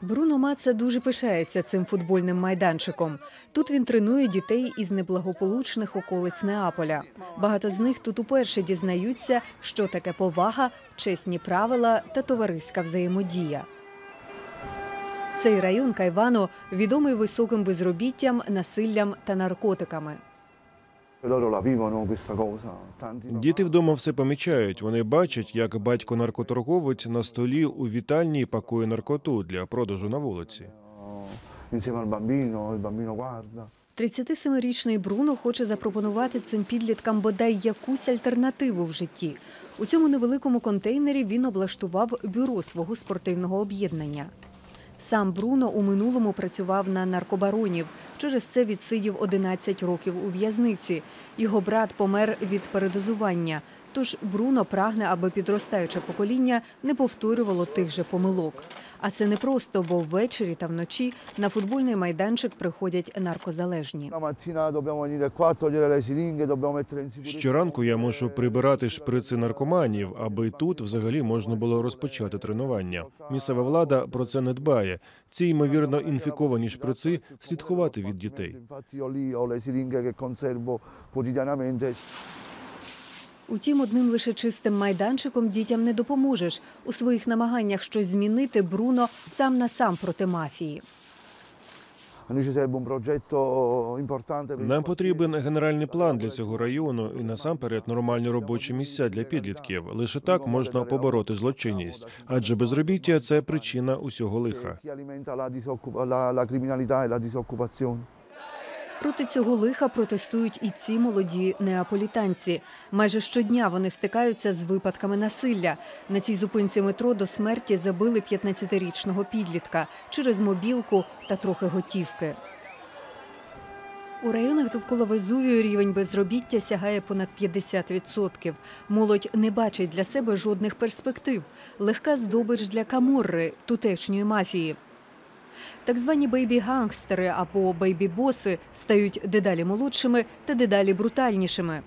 Бруно Маца дуже пишається цим футбольним майданчиком. Тут він тренує дітей із неблагополучних околиць Неаполя. Багато з них тут уперше дізнаються, що таке повага, чесні правила та товариська взаємодія. Цей район Кайвано відомий високим безробіттям, насиллям та наркотиками. Діти вдома все помічають. Вони бачать, як батько наркоторговець на столі у вітальні пакує наркоту для продажу на вулиці. insieme al bambino, il bambino guarda. 37-річний Бруно хоче запропонувати цим підліткам бодай якусь альтернативу в житті. У цьому невеликому контейнері він облаштував бюро свого спортивного об'єднання. Сам Бруно у минулому працював на наркобаронів. Через це відсидів 11 років у в'язниці. Його брат помер від передозування. Тож Бруно прагне, аби підростаюче покоління не повторювало тих же помилок. А це не просто, бо ввечері та вночі на футбольний майданчик приходять наркозалежні. Щоранку я мушу прибирати шприци наркоманів, аби тут взагалі можна було розпочати тренування. Місцева влада про це не дбає. Ці ймовірно інфіковані шприци слід ховати від дітей. Утім, одним лише чистим майданчиком дітям не допоможеш. У своїх намаганнях щось змінити Бруно сам на сам проти мафії. Нам потрібен генеральний план для цього району і насамперед нормальні робочі місця для підлітків. Лише так можна побороти злочинність, адже безробіття це причина усього лиха. Проти цього лиха протестують і ці молоді неаполітанці. Майже щодня вони стикаються з випадками насилля. На цій зупинці метро до смерті забили 15-річного підлітка через мобілку та трохи готівки. У районах довкола Везувію рівень безробіття сягає понад 50%. Молодь не бачить для себе жодних перспектив. Легка здобич для каморри, тутешньої мафії. Так звані бейбі-гангстери або бейбі-боси стають дедалі молодшими та дедалі брутальнішими.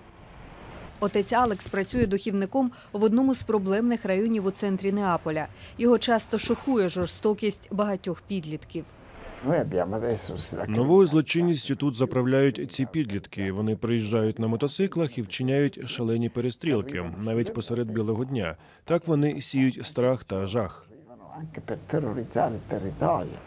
Отець Алекс працює дохівником в одному з проблемних районів у центрі Неаполя. Його часто шокує жорстокість багатьох підлітків. Новою злочинністю тут заправляють ці підлітки. Вони приїжджають на мотоциклах і вчиняють шалені перестрілки, навіть посеред білого дня. Так вони сіють страх та жах. Anche per terrorizzare il territorio.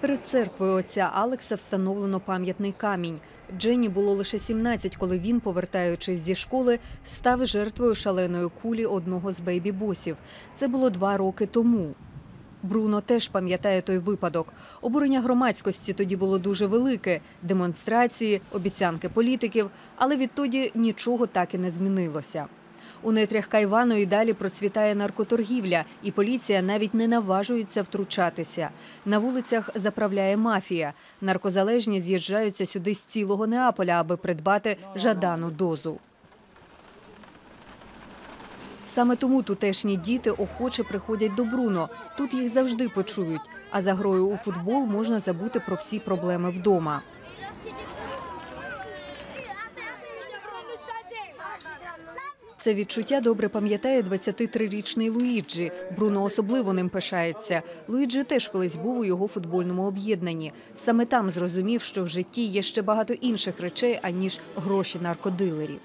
Перед церквою отця Алекса встановлено пам'ятний камінь. Дженні було лише 17, коли він, повертаючись зі школи, став жертвою шаленої кулі одного з бейбі-босів. Це було два роки тому. Бруно теж пам'ятає той випадок. Обурення громадськості тоді було дуже велике: демонстрації, обіцянки політиків, але відтоді нічого так і не змінилося. У нетрях Кайвану і далі процвітає наркоторгівля, і поліція навіть не наважується втручатися. На вулицях заправляє мафія. Наркозалежні з'їжджаються сюди з цілого Неаполя, аби придбати жадану дозу. Саме тому тутешні діти охоче приходять до Бруно. Тут їх завжди почують. А за грою у футбол можна забути про всі проблеми вдома. Це відчуття добре пам'ятає 23-річний Луїджі. Бруно особливо ним пишається. Луїджі теж колись був у його футбольному об'єднанні. Саме там зрозумів, що в житті є ще багато інших речей, аніж гроші наркодилерів.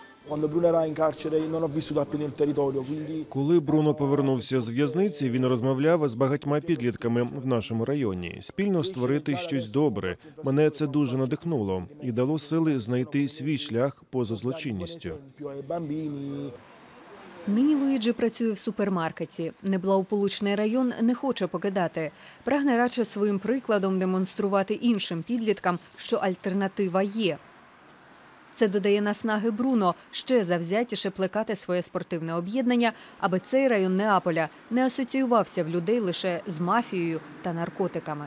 Коли Бруно повернувся з в'язниці, він розмовляв з багатьма підлітками в нашому районі. Спільно створити щось добре. Мене це дуже надихнуло і дало сили знайти свій шлях поза злочинністю. Нині Луїджі працює в супермаркеті. Неблагополучний район не хоче покидати. Прагне радше своїм прикладом демонструвати іншим підліткам, що альтернатива є. Це додає наснаги Бруно ще завзятіше плекати своє спортивне об'єднання, аби цей район Неаполя не асоціювався в людей лише з мафією та наркотиками.